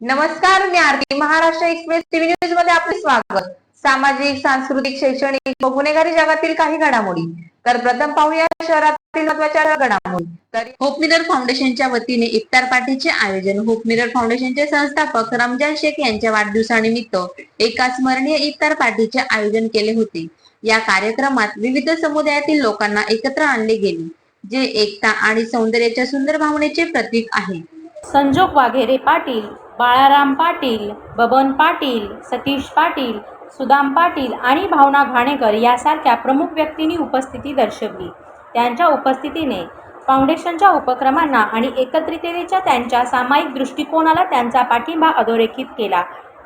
नमस्कार मी Aarti. Maharashtra express TV न्यूजमध्ये आपले स्वागत. सामाजिक सांस्कृतिक शैक्षणिक व गुन्हेगारी जगातील काही घडामोडी. तर प्रथम पाहूया शहरातील महत्त्वाच्या घडामोडी. तर होप मिरर फाउंडेशनच्या वतीने इफ्तार पार्टीचे आयोजन. होप मिरर फाउंडेशनचे संस्थापक रमजान शेख यांच्या वाढदिवसानिमित्त एका स्मरणीय इफ्तार पार्टीचे आयोजन केले होते. या कार्यक्रमात विविध समुदायातील लोकांना एकत्र आणले गेले जे एकता आणि सौंदर्याच्या सुंदर भावनेचे प्रतीक आहे. संजोग वाघेरे पाटील बाळाराम पाटील बबन पाटील सतीश पाटील सुदाम पाटील आणि भावना घाणेकर यासारख्या प्रमुख व्यक्तींनी उपस्थिती दर्शवली. त्यांच्या उपस्थितीने फाउंडेशनच्या उपक्रमांना आणि एकत्रिततेच्या त्यांच्या सामायिक दृष्टिकोनाला त्यांचा पाठिंबा अधोरेखित केला.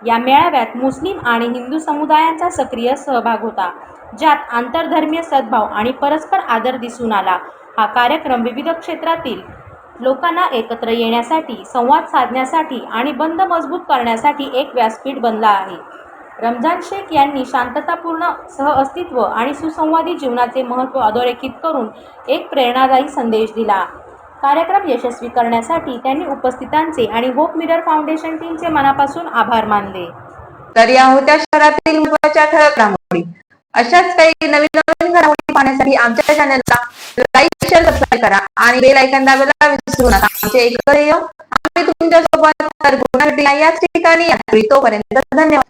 या मेळाव्यात मुस्लिम आणि हिंदू समुदायांचा सक्रिय सहभाग होता ज्यात आंतरधर्मीय सद्भाव आणि परस्पर आदर दिसून आला. हा कार्यक्रम विविध क्षेत्रातील लोकांना एकत्र येण्यासाठी संवाद साधण्यासाठी आणि बंद मजबूत करण्यासाठी एक व्यासपीठ बनला आहे. रमजान शेख यांनी शांततापूर्ण सहअस्तित्व आणि सुसंवादी जीवनाचे महत्त्व अधोरेखित करून एक प्रेरणादायी संदेश दिला. कार्यक्रम यशस्वी करण्यासाठी त्यांनी उपस्थितांचे आणि होप मिरर फाउंडेशन टीमचे मनापासून आभार मानले. तर या होत्या शहरातील महत्त्वाच्या ठळक घडामोडी. अशाच काही नवीन नवीन घडामोडी पाहण्यासाठी आमच्या चॅनलला लाईक शेअर सबस्क्राईब करा आणि बेल आयकॉन दाबायला विसरू नका. आमचे एकत्र येऊ आम्ही तुमच्यासोबत तर पुन्हा भेटूया याच ठिकाणी तोपर्यंत धन्यवाद.